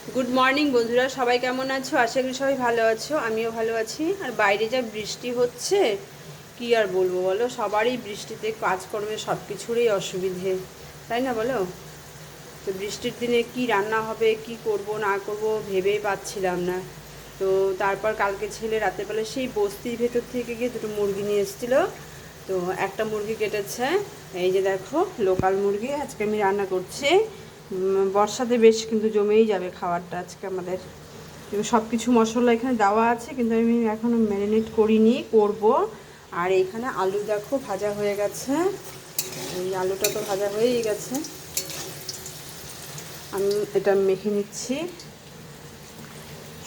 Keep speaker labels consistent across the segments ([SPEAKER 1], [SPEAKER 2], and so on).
[SPEAKER 1] Good morning বন্ধুরা। সবাই কেমন আছো? আশা করি সবাই ভালো আছো। আমিও ভালো আছি। আর বাইরে যা বৃষ্টি হচ্ছে, কি আর বলব বলো? সবারই বৃষ্টিতে কাজকর্মে সব কিছুরই অসুবিধে। তাই না বলো? তো বৃষ্টির দিনে কি রান্না হবে, কি করব, না করব ভেবেই পাচ্ছিলাম না। তো তারপর কালকে ছেলে রাতের বেলা সেই বস্তির ভেতর থেকে গিয়ে দুটো মুরগি নিয়ে এসেছিল। তো একটা মুরগি কেটেছে। এই যে দেখো, লোকাল মুরগি। আজকে আমি রান্না করছি বর্ষাতে বেশ কিন্তু জমেই যাবে খাবারটা আজকে আমাদের। সব কিছু মশলা এখানে দেওয়া আছে, কিন্তু আমি এখনও ম্যারিনেট করিনি, করব। আর এখানে আলু দেখো ভাজা হয়ে গেছে। এই আলুটা তো ভাজা হয়েই গেছে। আমি এটা মেখে নিচ্ছি।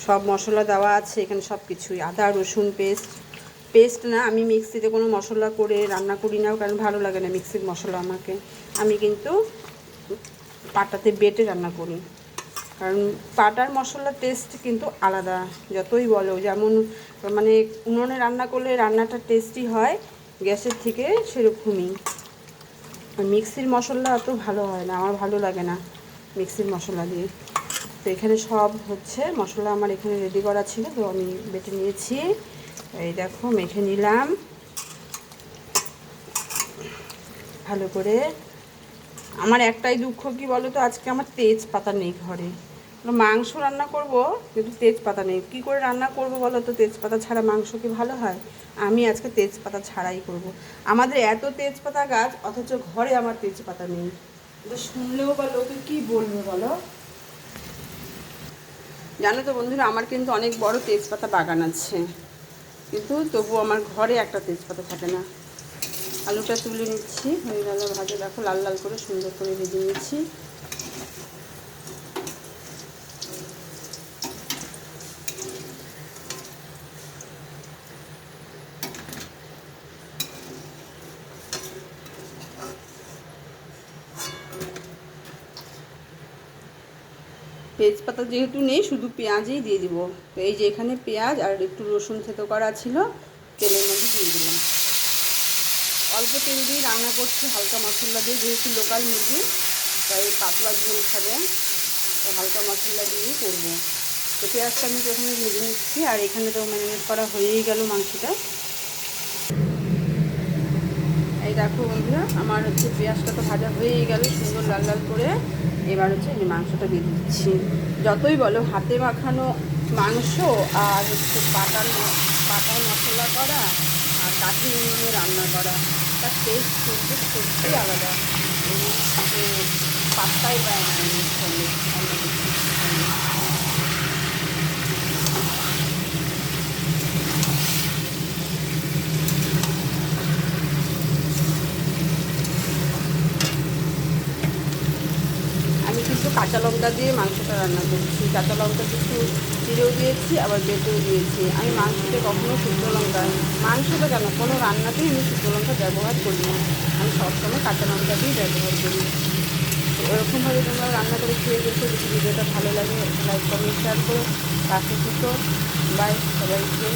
[SPEAKER 1] সব মশলা দেওয়া আছে, এখানে সব কিছুই আদা, রসুন পেস্ট। পেস্ট না, আমি মিক্সিতে কোনো মশলা করে রান্না করি না, কারণ ভালো লাগে না মিক্সির মশলা আমাকে। আমি কিন্তু পাটাতে বেটে রান্না করি কারণ পাটার মশলার টেস্ট কিন্তু আলাদা। যতই বলো, যেমন মানে উনুনে রান্না করলে রান্নাটা টেস্টি হয়, গ্যাসের থেকে সেরকমই। মিক্সির মশলা অত ভালো হয় না, আমার ভালো লাগে না মিক্সির মশলা দিয়ে। তো এখানে সব হচ্ছে, মশলা আমার এখানে রেডি করা ছিল, তো আমি বেটে নিয়েছি। এই দেখো, মেখে নিলাম। ভালো করে আমার একটাই দুঃখ কি বলো তো আজকে আমার তেজপাতা নেই ঘরে। মাংস রান্না করব কিন্তু তেজপাতা নেই। কি করে রান্না করব বলো তো? তেজপাতা ছাড়া মাংস কি ভালো হয়? আমি আজকে তেজপাতা ছাড়াই করব। আমাদের এত তেজপাতা গাছ অথচ ঘরে আমার তেজপাতা নেই। শুনলেও বা লোকে কী বলবে বলো? জানো তো বন্ধুরা আমার কিন্তু অনেক বড় তেজপাতা বাগান আছে। কিন্তু তবু আমার ঘরে একটা তেজপাতা থাকে না। আলুটা তুলে নিচ্ছি। হয়ে গেল ভাজা। দেখো, লাল লাল করে সুন্দর করে ভেজে নিচ্ছি। তেজপাতা যেহেতু নেই, শুধু পেঁয়াজই দিয়ে দিব। তো এই যে এখানে পেঁয়াজ আর একটু রসুন থেতো করা ছিল, তেলের মধ্যে দিয়ে দিলাম। অল্প তেল দিয়ে রান্না করছি, হালকা মশলা দিয়ে, যেহেতু লোকাল মুরগি, তাই পাতলা ঝোল খাবে। তো হালকা মশলা দিয়েই করব। তো পেঁয়াজটা আমি প্রথমে ভেজে নিচ্ছি, আর এখানে তো ম্যারিনেট করা হয়েই গেল মাংসটা। এই দেখো বন্ধুরা, আমার হচ্ছে পেঁয়াজটা তো ভাজা হয়েই গেল, সুন্দর লাল লাল করে। এবার হচ্ছে আমি মাংসটা দিয়ে দিচ্ছি। যতই বলো, হাতে মাখানো মাংস আর হচ্ছে পাটার পাটার মশলা করা আর কাঠি রান্না করা। তার টেস্ট কিন্তু সত্যি আলাদা। পাস্তায় সঙ্গে। অন্য কিছুর সঙ্গে। আমি কিন্তু কাঁচা লঙ্কা দিয়ে মাংসটা রান্না করছি। কাঁচা লঙ্কা কিছু চিড়েও দিয়েছি, আবার বেটেও দিয়েছি। আমি মাংসতে কখনো শুকনো লঙ্কা, মাংসটা কেন? কোনো রান্নাতেই আমি শুকনো লঙ্কা ব্যবহার করি না। আমি সবসময় কাঁচা লঙ্কা দিয়েই ব্যবহার করি। তো এরকমভাবে তোমরা রান্না করে খেয়ে গেছো যদি ভিডিওটা ভালো লাগে লাইক কমেন্ট শেয়ার করো। পাশে থেকো। বাই সবাইকে।